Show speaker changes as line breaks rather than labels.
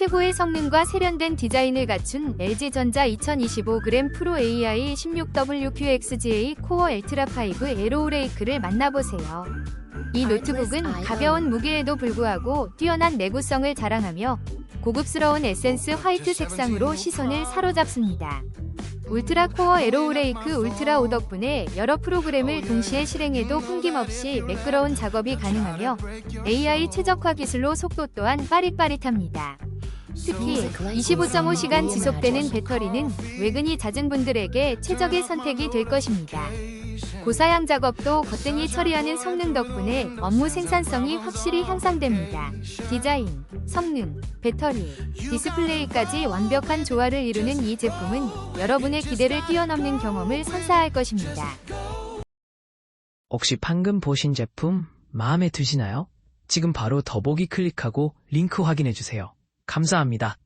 최고의 성능과 세련된 디자인을 갖춘 LG전자 2025g 프로 AI 16WQXGA 코어 엘트라 5 에로우레이크를 만나보세요. 이 노트북은 가벼운 무게에도 불구하고 뛰어난 내구성을 자랑하며 고급스러운 에센스 화이트 색상으로 시선을 사로잡습니다. 울트라 코어 에로우레이크 울트라 5 덕분에 여러 프로그램을 동시에 실행해도 끊김없이 매끄러운 작업이 가능하며 AI 최적화 기술로 속도 또한 빠릿빠릿합니다. 특히 25.5시간 지속되는 배터리는 외근이 잦은 분들에게 최적의 선택이 될 것입니다. 고사양 작업도 거뜬히 처리하는 성능 덕분에 업무 생산성이 확실히 향상됩니다. 디자인, 성능, 배터리, 디스플레이까지 완벽한 조화를 이루는 이 제품은 여러분의 기대를 뛰어넘는 경험을 선사할 것입니다.
혹시 방금 보신 제품 마음에 드시나요? 지금 바로 더보기 클릭하고 링크 확인해 주세요. 감사합니다.